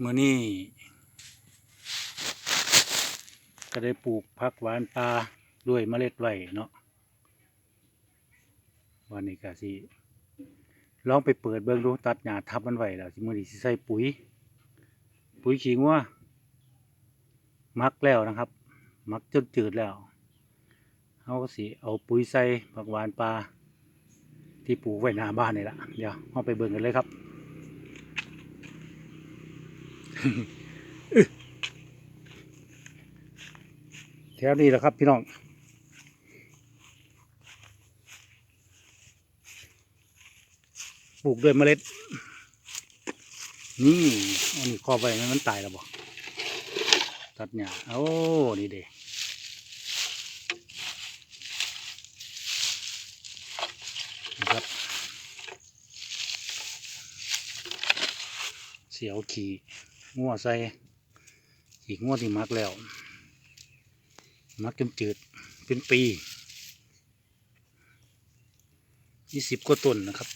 เมื่อนี้ก็ได้ปลูกผักหวานปลาด้วยเมล็ดไว้เนาะวันนี้ก็สิลองไปเปิดเบิ่งดูตัดหญ้าทับมันไว้แล้วสิมื้อนี้สิใส่ปุ๋ย ปุ๋ยขี้งัวมักแล้วนะครับ มักจนจืดแล้วเขาก็สิเอาปุ๋ยใส่ผักหวานปลาที่ปลูกไว้หน้าบ้านนี่ละเดี๋ยวเราไปเบิ่งกันเลยครับ แถวนี้แหละครับพี่น้องปลูกด้วยเมล็ด นี่อันนี้ครอบไว้มันตายแล้วบ่ตัดหญ้าโอ้นี่เด้นี่ครับเสียวขี่ งัวใส่อีกงัวที่มักแล้ว มักจนจืดเป็นปียี่สิบกว่าต้นนะครับ